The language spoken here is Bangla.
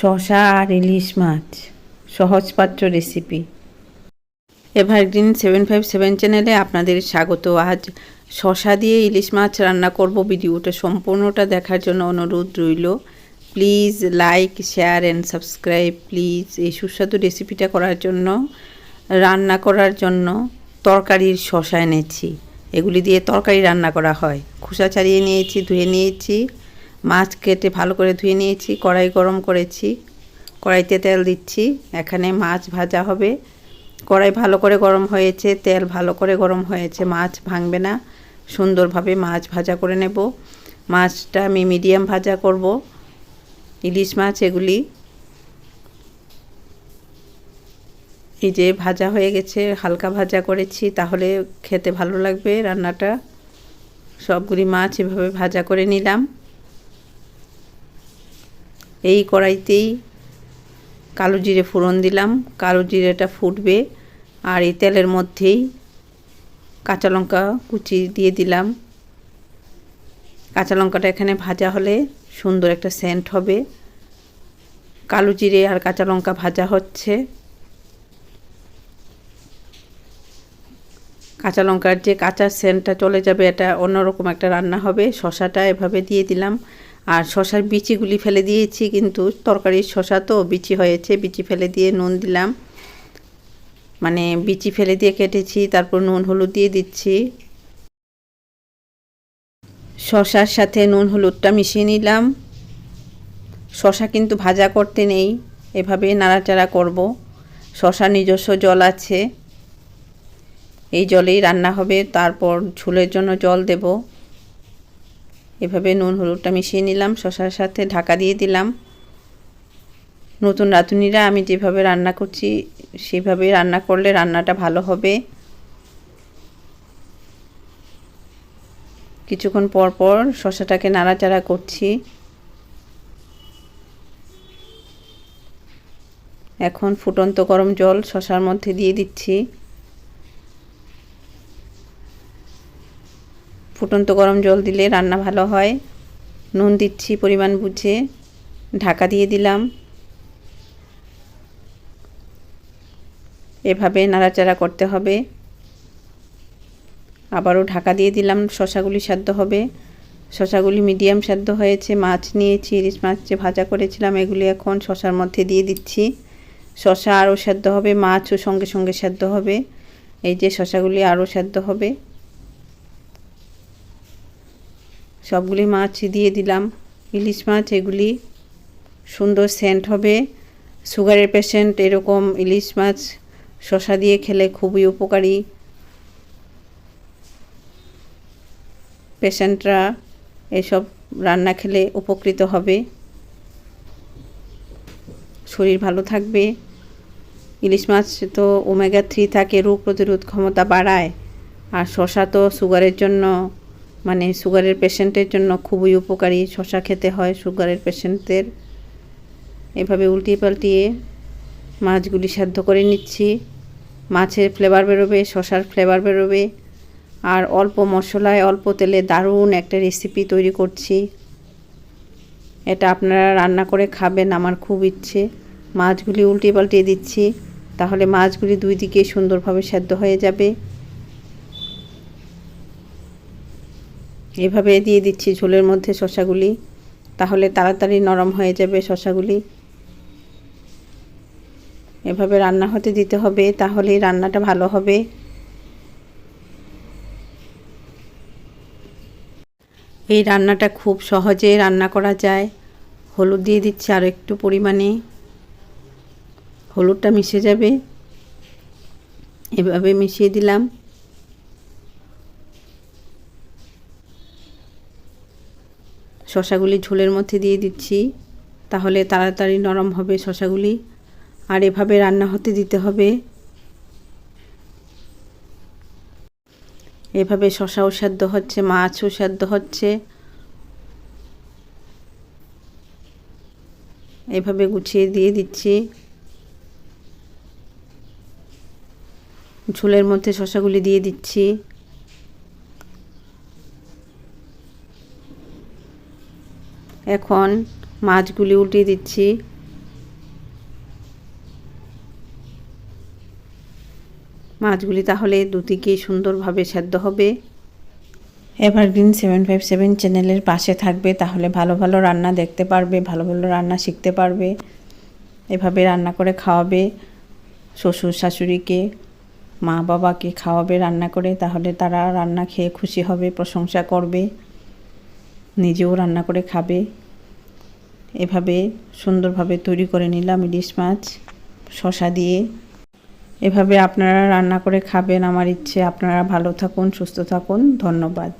শশা আর ইলিশ মাছ। সহজপাত্র recipe evergreen seven five seven চ্যানেলে আপনাদের স্বাগত। আজ শশা দিয়ে ইলিশ মাছ রান্না করব। ভিডিওটা সম্পূর্ণটা দেখার জন্য অনুরোধ রইল। Please like share and subscribe please এই সুস্বাদু রেসিপিটা করার জন্য, রান্না করার জন্য তরকারির শশা এনেছি। এগুলি দিয়ে তরকারি রান্না করা হয়। খোসা ছাড়িয়ে নিয়েছি, ধুয়ে নিয়েছি। মাছ কেটে ভালো করে ধুয়ে নিয়েছি, কড়াই গরম করেছি, কড়াইতে তেল দিচ্ছি, এখানে মাছ ভাজা হবে। কড়াই ভালো করে গরম হয়েছে, তেল ভালো করে গরম হয়েছে, মাছ ভাঙবে না। সুন্দরভাবে মাছ ভাজা করে নেব। মাছটা আমি মিডিয়াম ভাজা করব। ইলিশ মাছ এগুলি এই যে ভাজা হয়ে গেছে, হালকা ভাজা করেছি, তাহলে খেতে ভালো লাগবে রান্নাটা। সবগুলি মাছ এভাবে ভাজা করে নিলাম। এই কড়াইতেই কালো জিরে ফোড়ন দিলাম। কালো জিরেটা ফুটবে আর এই তেলের মধ্যেই কাঁচা লঙ্কা কুচি দিয়ে দিলাম। কাঁচা লঙ্কাটা এখানে ভাজা হলে সুন্দর একটা সেন্ট হবে। কালো জিরে আর কাঁচা লঙ্কা ভাজা হচ্ছে। কাঁচা লঙ্কার যে কাঁচা সেন্টটা চলে যাবে, এটা অন্যরকম একটা রান্না হবে। শশাটা এভাবে দিয়ে দিলাম। আর শশার বিচিগুলি ফেলে দিয়েছি, কিন্তু তরকারির শশা তো বিচি হয়েছে, বিচি ফেলে দিয়ে নুন দিলাম। মানে বিচি ফেলে দিয়ে কেটেছি, তারপর নুন হলুদ দিয়ে দিচ্ছি। শশার সাথে নুন হলুদটা মিশিয়ে নিলাম। শশা কিন্তু ভাজা করতে নেই, এভাবে নাড়াচাড়া করব। শশার নিজস্ব জল আছে, এই জলেই রান্না হবে, তারপর ঝুলের জন্য জল দেব। এভাবে নুন, হলুদটা মিশিয়ে নিলাম শশার সাথে ঢাকা দিয়ে দিলাম। নতুন রাঁধুনিরা আমি যেভাবে রান্না করছি সেভাবে রান্না করলে রান্নাটা ভালো হবে। কিছুক্ষণ পর পর শশাটাকে নাড়াচাড়া করছি। এখন ফুটন্ত গরম জল শশার মধ্যে দিয়ে দিচ্ছি। ফুটন্ত গরম জল দিলে রান্না ভালো হয়। নুন দিচ্ছি পরিমাণ বুঝে। ঢাকা দিয়ে দিলাম। এভাবে নাড়াচাড়া করতে হবে। আবারও ঢাকা দিয়ে দিলাম, শশাগুলি সেদ্ধ হবে। শশাগুলি মিডিয়াম সেদ্ধ হয়েছে, মাছ নিয়েছি, ইলিশ মাছ যে ভাজা করেছিলাম, এগুলি এখন শশার মধ্যে দিয়ে দিচ্ছি। শশা আরও সেদ্ধ হবে, মাছও সঙ্গে সঙ্গে সেদ্ধ হবে। এই যে শশাগুলি আরও সেদ্ধ হবে। সবগুলি মাছ দিয়ে দিলাম। ইলিশ মাছ, এগুলি সুন্দর সেন্ট হবে। সুগারের পেশেন্ট এরকম ইলিশ মাছ শশা দিয়ে খেলে খুবই উপকারী। পেশেন্টরা এসব রান্না খেলে উপকৃত হবে। শরীর ভালো থাকবে। ইলিশ মাছ তো ওমেগা থ্রি থাকে, রোগ প্রতিরোধ ক্ষমতা বাড়ায়। আর শশা তো সুগারের জন্য মানে সুগারের পেশেন্টের জন্য খুবই উপকারী শশা খেতে হয় সুগারের পেশেন্টদের। এভাবে উল্টিয়ে পাল্টিয়ে মাছগুলি সেদ্ধ করে নিচ্ছি। মাছের ফ্লেভার বেরোবে শশার ফ্লেভার বেরোবে। আর অল্প মশলায় অল্প তেলে দারুণ একটা রেসিপি তৈরি করছি। এটা আপনারা রান্না করে খাবেন, আমার খুব ইচ্ছে। মাছগুলি উল্টিয়ে পাল্টিয়ে দিচ্ছি, তাহলে মাছগুলি দুই দিকে সুন্দরভাবে সেদ্ধ হয়ে যাবে। এভাবে দিয়ে দিচ্ছি ঝোলের মধ্যে শশাগুলি তাহলে তাড়াতাড়ি নরম হয়ে যাবে শশাগুলি এভাবে রান্না হতে দিতে হবে, তাহলেই রান্নাটা ভালো হবে। এই রান্নাটা খুব সহজে রান্না করা যায়। হলুদ দিয়ে দিচ্ছি আরও একটু পরিমাণে। হলুদটা মিশে যাবে। এভাবে মিশিয়ে দিলাম। শশাগুলি ঝোলের মধ্যে দিয়ে দিচ্ছি। তাহলে তাড়াতাড়ি নরম হবে শশাগুলি। আর এভাবে রান্না হতে দিতে হবে। এভাবে শশাও সেদ্ধ হচ্ছে, মাছও সেদ্ধ হচ্ছে। এভাবে গুছিয়ে দিয়ে দিচ্ছি। ঝোলের মধ্যে শশাগুলি দিয়ে দিচ্ছি। এখন মাছগুলি উল্টিয়ে দিচ্ছি। মাছগুলি তাহলে দুদিকেই সুন্দরভাবে সেদ্ধ হবে। এভারগ্রিন সেভেন ফাইভ সেভেন চ্যানেলের পাশে থাকবে, তাহলে ভালো ভালো রান্না দেখতে পারবে, ভালো ভালো রান্না শিখতে পারবে। এভাবে রান্না করে খাওয়াবে শ্বশুর শাশুড়িকে, মা বাবাকে খাওয়াবে রান্না করে, তাহলে তারা রান্না খেয়ে খুশি হবে, প্রশংসা করবে। নিজেও রান্না করে খাবে। এভাবে সুন্দরভাবে তৈরি করে নিলাম ইলিশ মাছ শশা দিয়ে। এভাবে আপনারা রান্না করে খাবেন। আমার ইচ্ছে, আপনারা ভালো থাকুন, সুস্থ থাকুন। ধন্যবাদ।